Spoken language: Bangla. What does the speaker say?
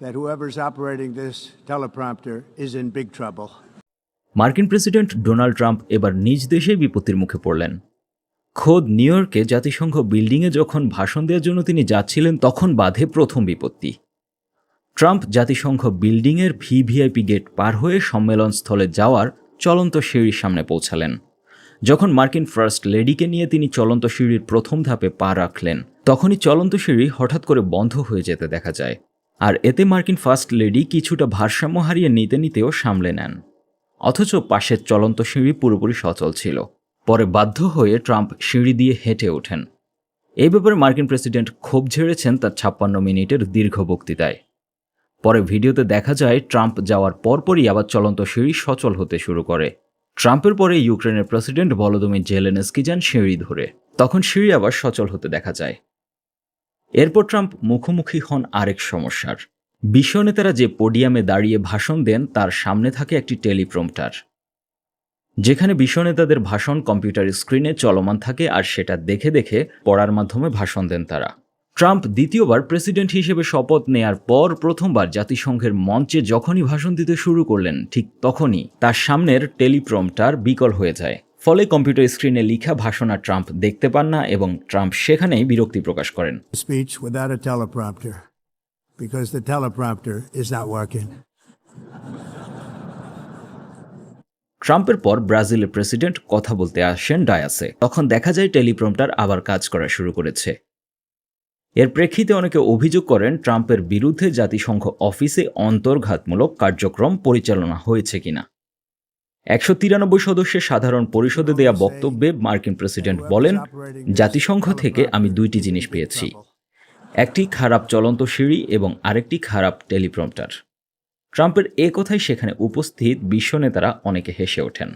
that whoever's operating this teleprompter is in big trouble. মার্কিন প্রেসিডেন্ট ডোনাল্ড ট্রাম্প এবার নিজ দেশে বিপত্তির মুখে পড়লেন। খোদ নিউ ইয়র্কে জাতিসংঘ বিল্ডিংয়ে যখন ভাষণ দেওয়ার জন্য তিনি যাচ্ছিলেন, তখন বাধে প্রথম বিপত্তি। ট্রাম্প জাতিসংঘ বিল্ডিংয়ের ভিভিআইপি গেট পার হয়ে সম্মেলন স্থলে যাওয়ার চলন্ত সিঁড়ির সামনে পৌঁছালেন। যখন মার্কিন ফার্স্ট লেডিকে নিয়ে তিনি চলন্ত সিঁড়ির প্রথম ধাপে পা রাখলেন, তখনই চলন্ত সিঁড়ি হঠাৎ করে বন্ধ হয়ে যেতে দেখা যায়। আর এতে মার্কিন ফার্স্ট লেডি কিছুটা ভারসাম্য হারিয়ে নিতে নিতেও সামলে নেন। অথচ পাশের চলন্ত সিঁড়ি পুরোপুরি সচল ছিল। পরে বাধ্য হয়ে ট্রাম্প সিঁড়ি দিয়ে হেঁটে ওঠেন। এই ব্যাপারে মার্কিন প্রেসিডেন্ট ক্ষোভ ঝেড়েছেন তার ছাপ্পান্ন মিনিটের দীর্ঘ বক্তৃতায়। পরে ভিডিওতে দেখা যায়, ট্রাম্প যাওয়ার পরপরই আবার চলন্ত সিঁড়ি সচল হতে শুরু করে। ট্রাম্পের পরে ইউক্রেনের প্রেসিডেন্ট ভলোদমির জেলেনস্কি যান সিঁড়ি ধরে। তখন সিঁড়ি আবার সচল হতে দেখা যায়। এরপর ট্রাম্প মুখোমুখি হন আরেক সমস্যার। বিশ্ব নেতারা যে পোডিয়ামে দাঁড়িয়ে ভাষণ দেন, তার সামনে থাকে একটি টেলিপ্রম্পটার। যেখানে বিশ্ব নেতাদের ভাষণ কম্পিউটার স্ক্রিনে চলমান থাকে আর সেটা দেখে দেখে পড়ার মাধ্যমে ভাষণ দেন তারা। ট্রাম্প দ্বিতীয়বার প্রেসিডেন্ট হিসেবে শপথ নেয়ার পর প্রথমবার জাতিসংঘের মঞ্চে যখনই ভাষণ দিতে শুরু করলেন, ঠিক তখনই তার সামনের টেলিপ্রম্পটার বিকল হয়ে যায়। ফলে কম্পিউটার স্ক্রিনে লিখা ভাষণা ট্রাম্প দেখতে পান না এবং ট্রাম্প সেখানেই বিরক্তি প্রকাশ করেন। Is not working. ট্রাম্পের পর ব্রাজিলের প্রেসিডেন্ট কথা বলতে আসেন ডায়াসে। তখন দেখা যায় টেলিপ্রম্পটার আবার কাজ করা শুরু করেছে। এর প্রেক্ষিতে অনেকে অভিযোগ করেন ট্রাম্পের বিরুদ্ধে জাতিসংঘ অফিসে অন্তর্ঘাতমূলক কার্যক্রম পরিচালনা হয়েছে কিনা। একশো তিরানব্বই সদস্যের সাধারণ পরিষদে দেয়া বক্তব্যে মার্কিন প্রেসিডেন্ট বলেন, জাতিসংঘ থেকে আমি দুইটি জিনিস পেয়েছি। একটি খারাপ চলন্ত সিঁড়ি এবং আরেকটি খারাপ টেলিপ্রম্পটার। ট্রাম্পের এ কথাই সেখানে উপস্থিত বিশ্ব নেতারা অনেকে হেসে ওঠেন।